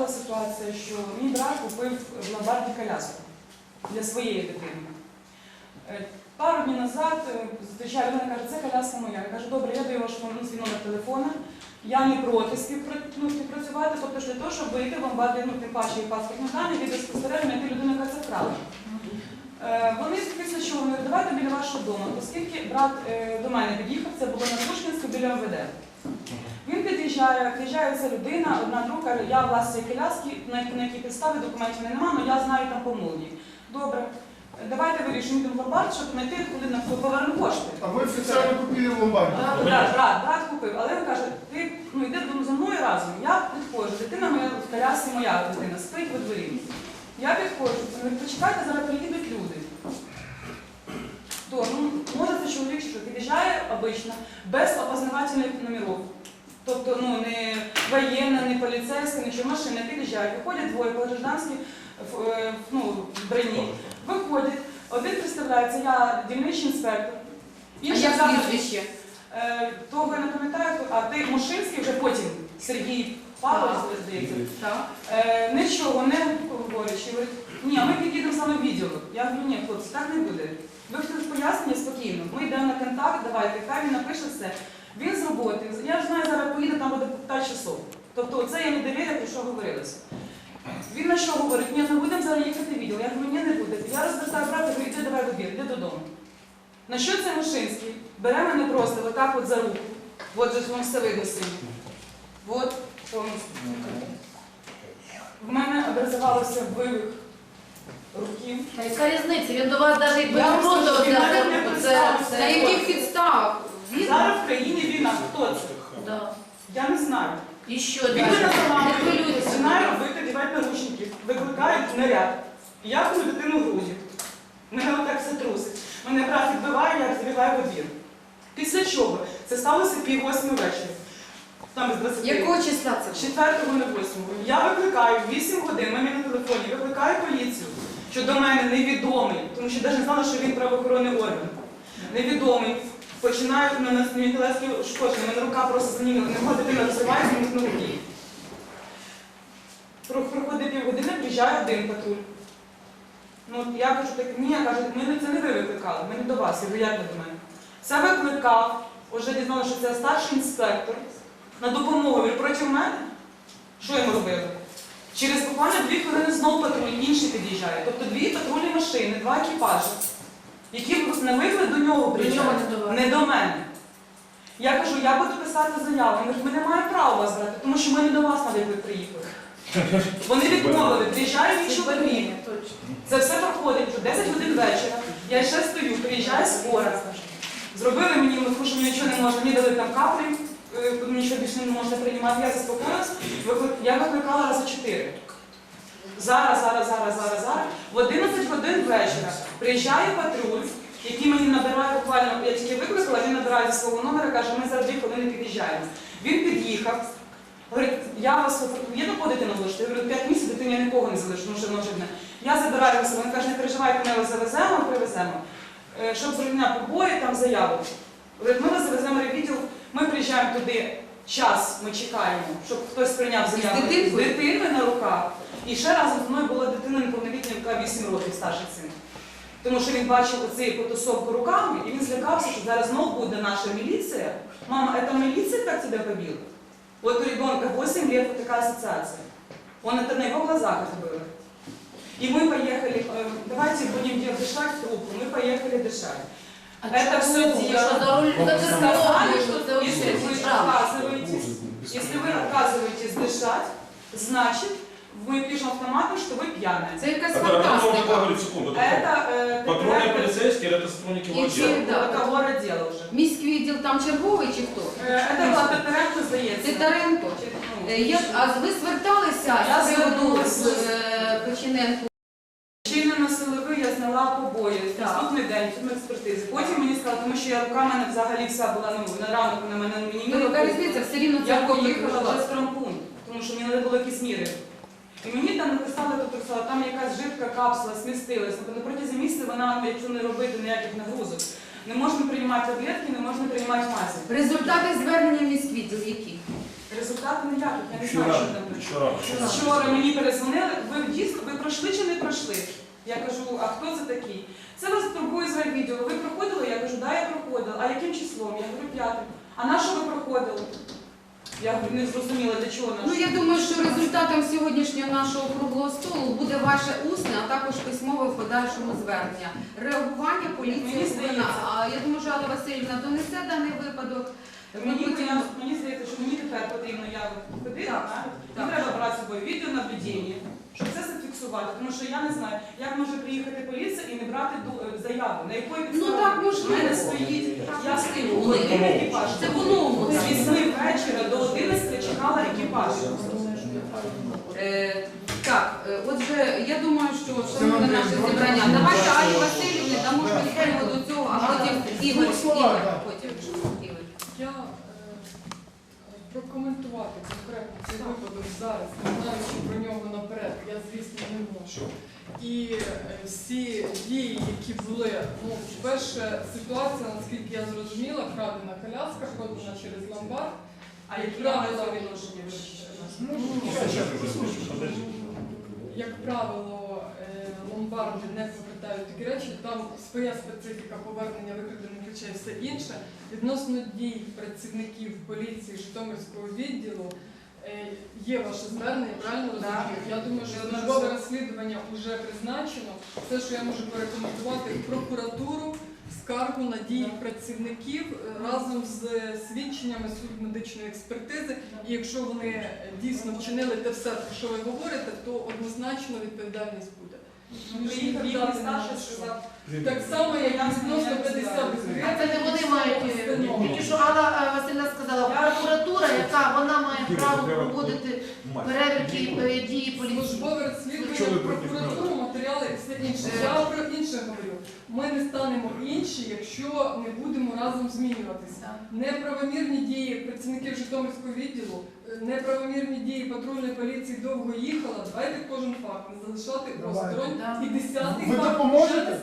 сталася ситуація, що мій брат купив в ломбарді коляску для своєї дитини. Е, Пару днів назад е, зустрічаю людина, каже, це коляска моя. Я кажу, добре, я даю ваш свій номер телефона. Я не проти ну, співпрацювати, тобто для того, щоб вийти в ломбарді, ну, тим паче і паспортні дані, відеоспостереження, знайти людину, яка це вкрала. Е, Вони після чого говорять, давайте біля вашого дому, оскільки брат до мене під'їхав, це було на Пушкінську біля МВД. Він під'їжджає, приїжджає ця людина, одна друга я власник коляски, на, якій підставі документів немає, але я знаю там помилки. Добре, давайте вирішимо в ломбард, щоб знайти, коли на хто поверне кошти. А вы официально купили в ломбарде? Так, брат, брат, брат купив, але він каже, ти ну йди за мною разом. Я підходжу, дитина моя в колясці, моя дитина, спить во дворі. Я підходжу, він почекайте, зараз приїдуть люди. То, ну, може це чоловік, що під'їжджає обично, без опознавательних номерів. Тобто, ну, не воєнна, не поліцейська, нічого, машина під'їжджає, виходять двоє по-гражданськи в, е, ну, в броні. Виходять, один представляється, я дільничний інспектор. А Інший як прізвище? Е, Того я не пам'ятаю, а ти Мушинський вже потім Сергій Павлович, здається. Е, нічого не говорячи. Говорить, ні, ми підійдемо саме в відділок. Я говорю, ні, хлопці, так не буде. Ви хочете пояснення спокійно. Ми йдемо на контакт, давайте, хай він напише все. Він з роботи. Я ж знаю, зараз поїде, там буде 5 часов. Тобто це я не довіря, про що говорилося. Він на що говорить? Ні, ми будемо зараз їхати відділ. Я говорю, ні, не буде. Я розвертаю брата, говорю, йди давай в обід, йди додому. На що це Мушинський? Бере мене просто отак от за руку. От же вам все видно сильно. От повністю. В мене образувалося вивих руки. Та яка різниця? Він до вас навіть Я не вам він навіть не представився. На яких підставах? Він? Зараз в країні війна. Хто це? Да. Я не знаю. І що далі? Не заламує, починає робити, дівати наручники, викликають наряд. Я кладу дитину в груді. Мене отак все трусить. Мене брат відбиває, я розбиваю в обід. Після чого? Це сталося пів восьми вечора. Там з 20. Якого числа це? З 4 на 8. Я викликаю 8 годин, мамі на телефоні, викликаю поліцію, що до мене невідомий, тому що навіть не знала, що він правоохоронний орган. Невідомий. Починають на нас мені телески ушкодження, мене рука просто заніміла, не могла дитина розривається на руки. Про- Проходить півгодини, приїжджає один патруль. Ну, я кажу, так ні, я кажу, ми це не ви викликали, ми не до вас, я говорю, як до мене. Це викликав, вже дізналося, що це старший інспектор на допомогу говорю, проти мене. Що йому робили? Через буквально дві хвилини знову патруль інший під'їжджає. Тобто дві патрульні машини, два екіпажі, які не виклик до нього До не до мене. Я кажу, я буду писати заяву. Вони кажуть, ми не маємо права вас брати, тому що ми не до вас на виклик приїхали. Вони відмовили, приїжджає мій чоловік. Це все проходить вже 10 годин вечора. Я ще стою, приїжджає скора. Зробили мені, що мені нічого не можна, мені дали там каплі, е, нічого більше не можна приймати. Я заспокоїлась, я викликала рази чотири. Зараз, зараз, зараз, зараз, зараз. В 11 годин вечора приїжджає патруль, який мені набирає буквально, я тільки викликала, він набирає зі свого номера, каже, ми за дві хвилини під'їжджаємо. Він під'їхав. Говорить, я вас є до дитину залишити? Я говорю, 5 місяців дитині я нікого не залишу, тому що воно вже не. Я забираю його, він каже, не переживайте, ми вас завеземо, привеземо. Е, Щоб зрівняти побої, там заяву. Ми вас завеземо відділ, ми приїжджаємо туди, час ми чекаємо, щоб хтось прийняв заяву. З дитиною на руках. І ще разом зі мною була дитина неповнолітня, яка 8 років старший син. Тому що він бачив оцей потусовку руками, і він злякався, що зараз знову буде наша міліція. Мама, это милиция так тебя побила? Вот у ребенка 8 лет вот такая ассоциация. Он это на его глазах это было. И мы поехали, э, давайте будем делать, дышать в трубку, мы поехали дышать. А Это чому? все Що дело. за руль за Сказали, кермом? что Це если вы взагалі жах. отказываетесь, если вы отказываетесь дышать, значит, мы пишем автоматом, что вы пьяные. Це якась Это, это можно фантастика. говорить секунду. Это Это э, Патрульные территориальный- полицейские, это сотрудники И отдела. чем? Да. договор отдела уже. Міський відділ там черговий чи хто? Э, Это была Титаренко, здається. Титаренко. Ну, Е, як- А ви зверталися Я з приводу звернулася. е, Печененку? Причини на силовий я зняла побої. Так. Наступний день фільм експертизи. Потім мені сказали, тому що я рука в мене взагалі вся була ну, на ранок на мене мені Ну, яка різниця? Все рівно це Я копія поїхала прийшла. вже з травмпункту, тому що мені треба було якісь міри. і мені там написали, тобто сказали, там якась жидка капсула змістилася. Тобто протязі місяця вона, якщо не робити ніяких нагрузок, не можна приймати таблетки, не можна приймати мазі. Результати звернення в міськвідділ які? Результатів ніяких, я не знаю, що там буде. Вчора. Вчора мені перезвонили, ви дійсно ви пройшли чи не пройшли? Я кажу, а хто це такий? Це вас турбує з відділу. Ви проходили? Я кажу, да, я проходила. А яким числом? Я говорю, п'ятим. А на що ви проходили? Я не зрозуміла, для чого Ну я думаю, що результатом сьогоднішнього нашого круглого столу буде ваше усне, а також письмове в подальшому звернення. Реагування поліції. Мені здається. А я думаю, що Алла Васильівна донесе даний випадок. Мені, я- мені здається, що мені тепер потрібно я ходити, Так, так? так. Треба брати з собою відеонаблюдення, щоб це зафіксувати. Тому що я не знаю, як може приїхати поліція і не брати ду- е, заяву, на якої підставі Ну, так, в можливо. мене стоїть, я стою, Вони. один екіпаж. Це по-новому. З 8 вечора до 11 чекала екіпаж. Е, так, е, отже, я думаю, що шановне наше зібрання. Давайте Алі Васильівні дамо ж з приводу цього, а потім Ігор. Ігор, потім. Ігор. Я е, прокоментувати конкретно цей випадок зараз, не знаючи про нього звісно. І е, всі дії, які були, ну, перша ситуація, наскільки я зрозуміла, крадена коляска, продана через ломбард. А правила відношення Ну, Як правило, е, ломбарди не повертають такі речі, там своя специфіка повернення викрадених речей, все інше. Відносно дій працівників поліції Житомирського відділу є ваше звернення, правильно розумію? Я думаю, що службове розслідування вже призначено. Все, що я можу порекомендувати в прокуратуру, скаргу на дії працівників е, разом з свідченнями суд медичної експертизи. І якщо вони е, дійсно вчинили те все, про що ви говорите, то однозначно відповідальність буде. Приїхав старший, сказав, Так само, як відносно 50 А це не вони мають е, тільки що Алла е, Васильівна сказала, прокуратура, яка вона має право проводити перевірки е, дії поліції. Службове розслідування, прокуратуру, матеріали і все інше. Я про інше говорю. Ми не станемо інші, якщо не будемо разом змінюватися. Неправомірні дії працівників Житомирського відділу, неправомірні дії патрульної поліції довго їхала. Давайте кожен факт не залишати осторонь Да. і десятий Ви допоможете?